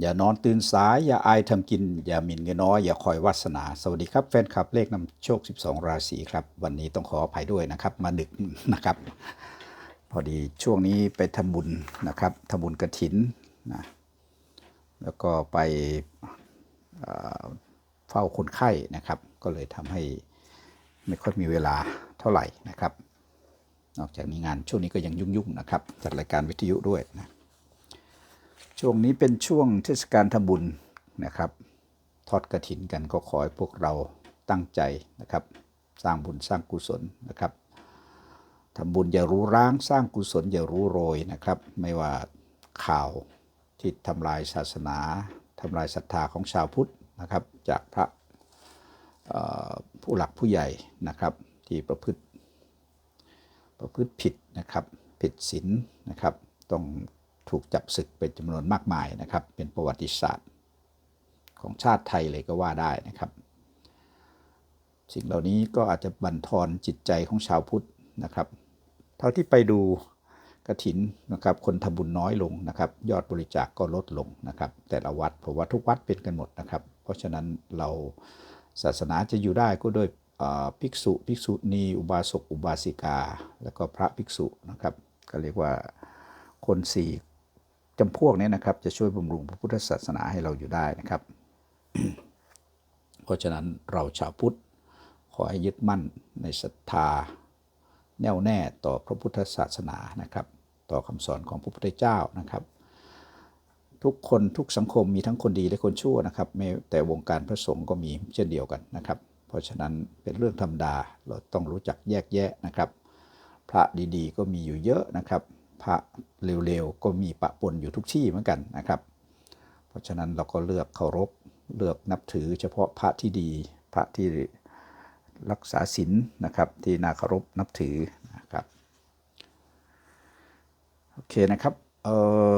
อย่านอนตื่นสาย อย่าอายทำกิน อย่าหมิ่นเงินน้อย อย่าคอยวาสนา สวัสดีครับแฟนคลับเลขนำโชค 12 ราศีครับ วันนี้ต้องขออภัยด้วยนะครับ มาดึกนะครับ พอดีช่วงนี้ไปทำบุญนะครับทำบุญกระถินนะแล้วก็ไปเอ่อเฝ้าคนไข้นะครับ ก็เลยทำให้ไม่ค่อยมีเวลาเท่าไหร่นะครับ นอกจากนี้งานช่วงนี้ก็ยังยุ่งๆนะครับจัดรายการวิทยุด้วยนะ ช่วงนี้เป็นช่วงเทศกาลทำบุญนะครับ ทอดกระถินกันก็ขอให้พวกเราตั้งใจนะครับ สร้างบุญสร้างกุศลนะครับทำบุญอย่ารู้ร้างสร้างกุศลอย่ารู้โรยนะครับ ไม่ว่าข่าวที่ทำลายศาสนาทำลายศรัทธาของชาวพุทธนะครับ จากพระผู้หลักผู้ใหญ่นะครับ ที่ประพฤติประพฤติผิดนะครับ ผิดศีลนะครับ ต้อง ถูกจับศึกเป็นจำนวนมากมายนะครับ เป็นประวัติศาสตร์ ของชาติไทยเลยก็ว่าได้นะครับ สิ่งเหล่านี้ก็อาจจะบั่นทอนจิตใจของชาวพุทธนะครับ เท่าที่ไปดูกระถินนะครับ คนทำบุญน้อยลงนะครับ ยอดบริจาคกก็ลดลงนะครับ แต่ละวัดเพราะว่าทุกวัดเป็นกันหมดนะครับ เพราะฉะนั้นเราศาสนาจะอยู่ได้ก็โดยภิกษุภิกษุณีอุบาสกอุบาสิกา แล้วก็พระภิกษุนะครับ ก็เรียกว่าคนสี่ จำพวกนี้นะครับ จะช่วยบำรุงพระพุทธศาสนาให้เราอยู่ได้นะครับ เพราะฉะนั้นเราชาวพุทธขอให้ยึดมั่นในศรัทธา แน่วแน่ต่อพระพุทธศาสนานะครับ ต่อคำสอนของพระพุทธเจ้านะครับ ทุกคนทุกสังคมมีทั้งคนดีและคนชั่วนะครับไม่แต่วงการพระสงฆ์ก็มีเช่นเดียวกันนะครับ เพราะฉะนั้นเป็นเรื่องธรรมดาเราต้องรู้จักแยกแยะนะครับ พระดีๆ ก็มีอยู่เยอะนะครับ พระเร็วๆ ก็มีปะปนอยู่ทุกที่เหมือนกันนะครับ เพราะฉะนั้นเราก็เลือกเคารพเลือกนับถือเฉพาะพระที่ดี พระที่รักษาศีลนะครับที่น่าเคารพนับถือนะครับโอเคนะครับเออ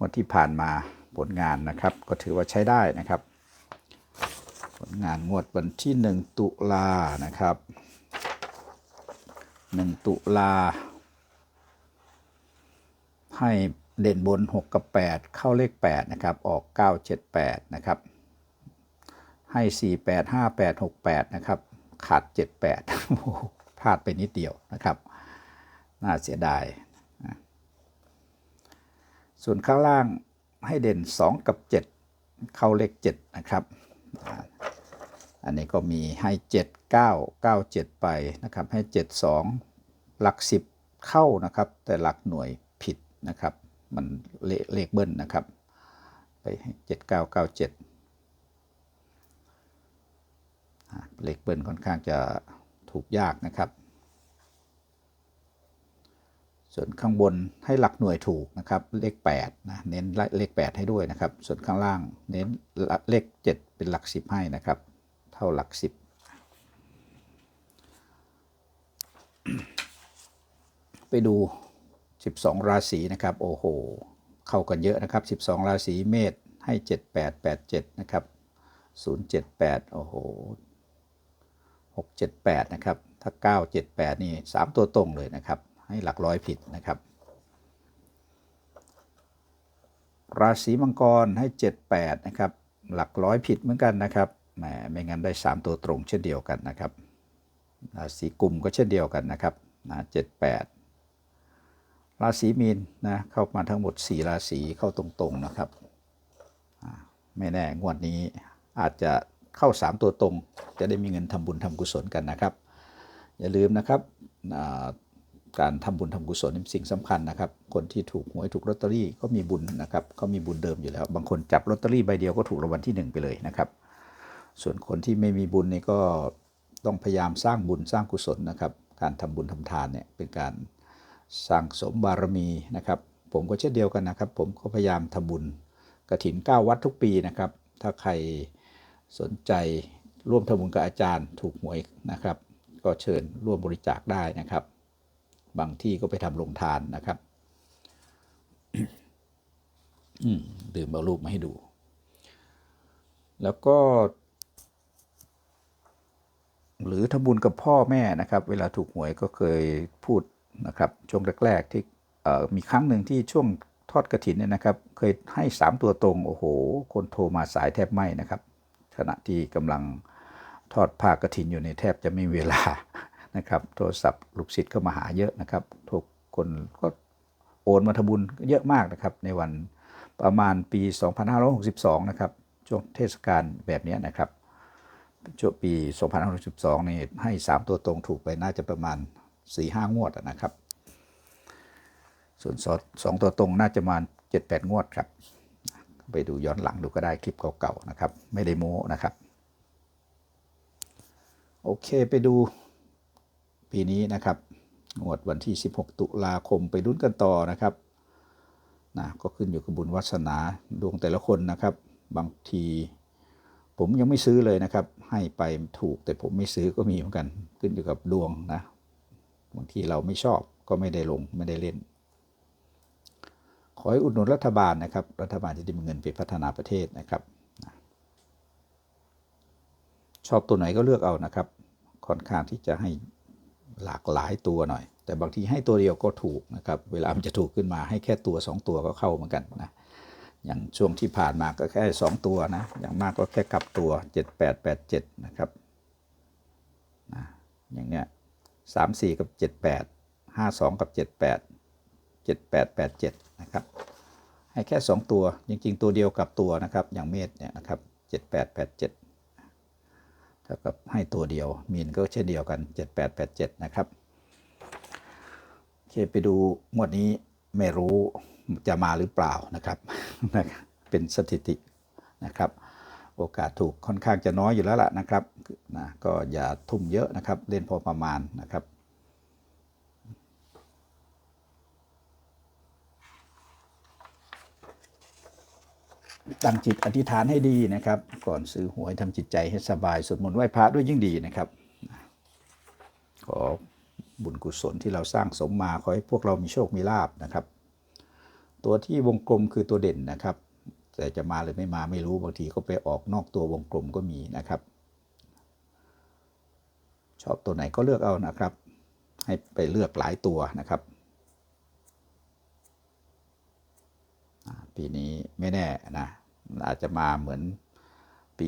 วันที่ผ่านมาผลงานนะครับ ก็ถือว่าใช้ได้นะครับ ผลงานงวดวันที่ 1 ตุลานะครับ 1 ตุลา ให้เด่นบน 6 กับ 8 เข้าเลข 8 นะครับ ออก 978 นะครับ ให้ 4 8 5 8 6 8 นะครับ ขาด 78พลาดไปนิดเดียวนะครับ น่าเสียดาย ส่วนข้างล่างให้เด่น 2 กับ 7 เข้าเลข 7 นะครับ อันนี้ก็มีให้ 7 9 9 7 ไปนะครับ ให้ 7 2 หลัก 10 เข้านะครับ แต่หลักหน่วย นะครับ มันเลเลขเบิ้ลนะครับ ไปให้7 9 9 7อ่าเลขเบิ้ลค่อนข้างจะถูกยากนะครับ ส่วนข้างบนให้หลักหน่วยถูกนะครับ เลข8นะเน้นเลข 8 ให้ด้วยนะครับ ส่วนข้างล่างเน้นเลข 7 เป็นหลัก 10 ให้นะครับ เท่าหลัก 10ไปดู 12 ราศีนะครับโอ้โห เข้ากันเยอะนะครับ 12 ราศีเมษให้ 7887 นะครับ 078 โอ้โห 678 นะครับ ถ้า 978 นี่ 3 ตัวตรงเลยนะครับ ให้หลักร้อยผิดนะครับ ราศีมังกรให้ 78 นะครับ หลักร้อยผิดเหมือนกันนะครับแหมไม่งั้นได้ 3 ตัวตรงเช่นเดียวกันนะครับ ราศีกุมก็เช่นเดียวกันนะครับนะ78 ราศีมีนนะเข้ามาทั้งหมด 4 ราศีเข้าตรงๆนะครับ ไม่แน่งวดนี้อาจจะเข้า 3 ตัวตรง จะได้มีเงินทำบุญทำกุศลกันนะครับ อย่าลืมนะครับการทำบุญทำกุศลเป็นสิ่งสำคัญนะครับ คนที่ถูกหวยถูกลอตเตอรี่ก็มีบุญนะครับเขามีบุญเดิมอยู่แล้ว บางคนจับลอตเตอรี่ใบเดียวก็ถูกรางวัลที่หนึ่งไปเลยนะครับ ส่วนคนที่ไม่มีบุญนี่ก็ต้องพยายามสร้างบุญสร้างกุศลนะครับ การทำบุญทำทานเนี่ยเป็นการ สั่งสมบารมีนะครับ ผมก็เช่นเดียวกันนะครับ ผมก็พยายามทำบุญกระถิน 9 วัดทุกปีนะครับ ถ้าใครสนใจร่วมทำบุญกับอาจารย์ถูกหวยนะครับ ก็เชิญร่วมบริจาคได้นะครับ บางที่ก็ไปทำลงทานนะครับดื่มเอารูปมาให้ดู แล้วก็ หรือทำบุญกับพ่อแม่นะครับ เวลาถูกหวยก็เคยพูด นะครับช่วงแรกๆที่มีครั้งหนึ่งที่ช่วงทอดกระถินเนี่ยนะครับ เคยให้สามตัวตรง โอ้โห คนโทรมาสายแทบไหมนะครับ ขณะที่กำลังทอดผ้ากระถินอยู่ในแทบจะไม่มีเวลานะครับ โทรศัพท์ลูกศิษย์เข้ามาหาเยอะนะครับทุกคนก็โอนมาทำบุญเยอะมากนะครับ ในวันประมาณปี 2562 นะครับ ช่วงเทศกาลแบบนี้นะครับช่วงปี 2562 นี่ให้ 3 ตัวตรงถูกไปน่าจะประมาณ 4-5งวดนะครับ ส่วนสองตัวตรงน่าจะมาเจ็ดแปดงวดครับ ไปดูย้อนหลังดูก็ได้คลิปเก่าๆนะครับ ไม่ได้โม้นะครับ โอเคไปดูปีนี้นะครับงวดวันที่ 16 ตุลาคมไปดุ้นกันต่อนะครับนะก็ขึ้นอยู่กับบุญวาสนาดวงแต่ละคนนะครับ บางที ผมยังไม่ซื้อเลยนะครับ ให้ไปถูกแต่ผมไม่ซื้อก็มีเหมือนกัน ขึ้นอยู่กับดวงนะ บางทีเราไม่ชอบก็ไม่ได้ลงไม่ได้เล่น ขอให้อุดหนุนรัฐบาลนะครับ รัฐบาลจะได้มีเงินไปพัฒนาประเทศนะครับชอบตัวไหนก็เลือกเอานะครับ ค่อนข้างที่จะให้หลากหลายตัวหน่อย แต่บางทีให้ตัวเดียวก็ถูกนะครับ เวลามันจะถูกขึ้นมาให้แค่ตัว 2 ตัวก็เข้าเหมือนกันนะ อย่างช่วงที่ผ่านมาก็แค่ 2 ตัวนะ อย่างมากก็แค่กลับตัว 7887 นะครับนะอย่างเนี้ย 34 กับ 78 52 กับ 78 7887 นะครับ ให้แค่ 2 ตัว จริง ๆ ตัวเดียวกับตัวนะครับ อย่างเมตรเนี่ยนะครับ 7887 เท่ากับให้ตัวเดียว มีนก็เช่นเดียวกัน 7887 นะครับ โอเค ไปดูหมวดนี้ไม่รู้จะมาหรือเปล่านะครับ เป็นสถิตินะครับ โอกาสถูกค่อนข้างจะน้อยอยู่แล้วล่ะนะครับนะก็อย่าทุ่มเยอะนะครับ เล่นพอประมาณนะครับตั้งจิตอธิษฐานให้ดีนะครับ ก่อนซื้อหวยทำจิตใจให้สบายสวดมนต์ไหว้พระด้วยยิ่งดีนะครับ ขอบุญกุศลที่เราสร้างสมมาขอให้พวกเรามีโชคมีลาบนะครับ ตัวที่วงกลมคือตัวเด่นนะครับ แต่จะมาหรือไม่มาไม่รู้บางทีก็ไปออกนอกตัววงกลมก็มีนะครับ ชอบตัวไหนก็เลือกเอานะครับ ให้ไปเลือกหลายตัวนะครับ ปีนี้ไม่แน่นะอาจจะมาเหมือนปี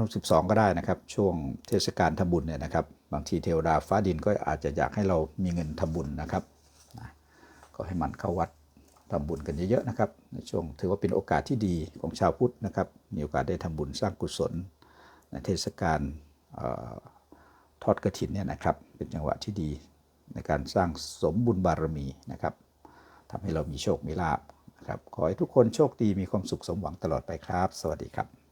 2562 ก็ได้นะครับ ช่วงเทศกาลทำบุญเนี่ยนะครับ บางทีเทวดาฟ้าดินก็อาจจะอยากให้เรามีเงินทำบุญนะครับ ก็ให้มันเข้าวัด ทำบุญกันเยอะๆนะครับ ในช่วงถือว่าเป็นโอกาสที่ดีของชาวพุทธนะครับ มีโอกาสได้ทำบุญสร้างกุศล ในเทศกาลออทอดกระถินเนี่ยนะครับ เป็นจังหวะที่ดีในการสร้างสมบุญบารมีนะครับทำให้เรามีโชค มีลาบนะครับ ขอให้ทุกคนโชคดีมีความสุขสมหวังตลอดไปครับ สวัสดีครับ